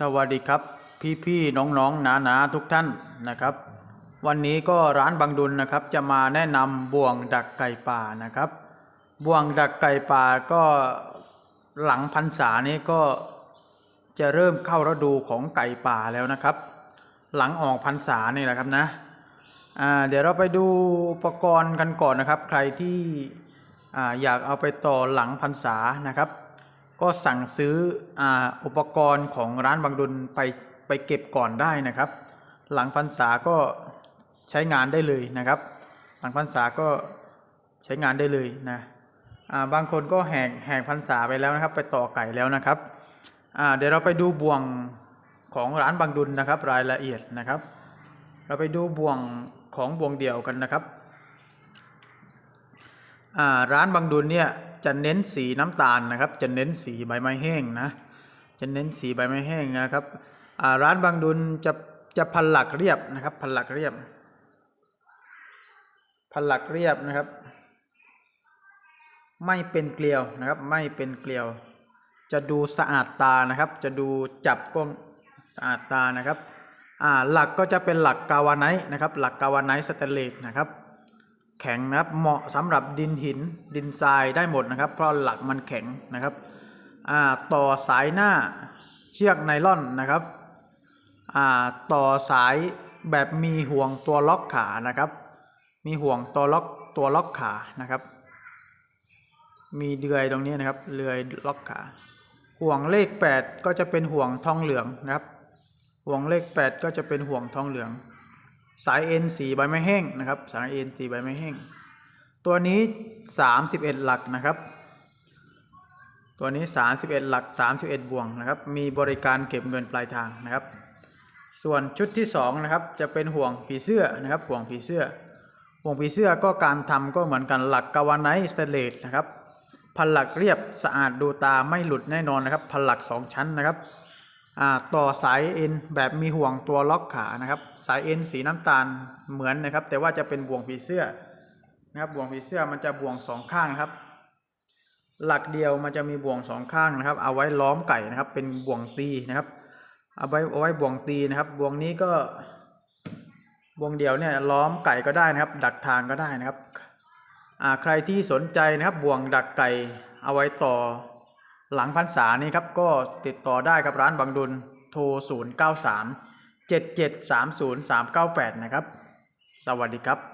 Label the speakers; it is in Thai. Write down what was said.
Speaker 1: สวัสดีครับ พี่พี่ๆน้องๆนานาๆทุกท่านนะครับ วันนี้ก็ร้านบางดุลนะครับ จะมาแนะนำบ่วงดักไก่ป่านะครับ บ่วงดักไก่ป่าก็หลังพรรษานี้ก็จะเริ่มเข้าฤดูของไก่ป่าแล้วนะครับ หลังออกพรรษานี่แหละครับนะอ่าเดี๋ยวเราไปดูอุปกรณ์กันก่อนนะครับ ใครที่อ่าอยากเอาไปต่อหลังพรรษานะครับ ก็สั่งซื้อออุปกรณ์ของร้านบางดุลไปไปเก็บก่อนได้นะครับ หลังพรรษาก็ใช้งานได้เลยนะครับ หลังพรรษาก็ใช้งานได้เลยนะาบางคนก็แหกแหกพรรษาไปแล้วนะครับ ไปต่อไก่แล้วนะครับเดี๋ยวเราไปดูบ่วงของร้านบางดุลนะครับ รายละเอียดนะครับ เราไปดูบ่วงของบ่วงเดี่ยวกันนะครับร้านบางดุลเนี่ย จะเน้นสีน้ำตาลนะครับ จะเน้นสีใบไม้แห้งนะจะเน้นสีใบไม้แห้งนะครับร้านบางดุลจะจะพันหลักเรียบนะครับพันหลักเรียบ พันหลักเรียบนะครับ ไม่เป็นเกลียวนะครับ ไม่เป็นเกลียว จะดูสะอาดตานะครับ จะดูจับก็สะอาดตานะครับหลักก็จะเป็นหลักกาวาไนนะครับ หลักกาวาไนสเตนเลสนะครับ แข็งนะครับ เหมาะสำหรับดินหินดินทรายได้หมดนะครับ เพราะหลักมันแข็งนะครับต่อสายหน้าเชือกไนล่อนนะครับต่อสายแบบมีห่วงตัวล็อกขานะครับ มีห่วงตัวล็อกตัวล็อกขานะครับ มีเดือยตรงนี้นะครับเดือยล็อกขาห่วงเลข 8 ก็จะเป็นห่วงทองเหลืองนะครับ ห่วงเลข 8 ก็จะเป็นห่วงทองเหลือง สายเอ็นสีใบไม้แห้งนะครับ สายเอ็นสีใบไม้แห้ง ตัวนี้ 31 หลักนะครับ ตัวนี้ 31 หลัก 31บ่วงนะครับ มีบริการเก็บเงินปลายทางนะครับ ส่วนชุดที่2นะครับจะเป็นห่วงผีเสื้อนะครับ ห่วงผีเสื้อ ห่วงผีเสื้อก็การทำก็เหมือนกันหลักกาวาไนสเตเลสนะครับพันหลักเรียบสะอาดดูตาไม่หลุดแน่นอนนะครับพันหลัก 2 ชั้นนะครับ ต่อสายเอ็นแบบมีห่วงตัวล็อกขานะครับ สายเอ็นสีน้ำตาลเหมือนนะครับ แต่ว่าจะเป็นบ่วงผีเสื้อนะครับบ่วงผีเสื้อมันจะบ่วงสองข้างนะครับ หลักเดียวมันจะมีบ่วงสองข้างนะครับ เอาไว้ล้อมไก่นะครับ เป็นบ่วงตีนะครับ เอาไว้เอาไว้บ่วงตีนะครับบ่วงนี้ก็บ่วงเดียวเนี่ยล้อมไก่ก็ได้นะครับ ดักทางก็ได้นะครับใครที่สนใจนะครับบ่วงดักไก่เอาไว้ต่อ หลังพรรษานี้ครับก็ติดต่อได้ครับร้านบางดุลโทร 0 9 3 7 7 3 0 3 9 8 นะครับ สวัสดีครับ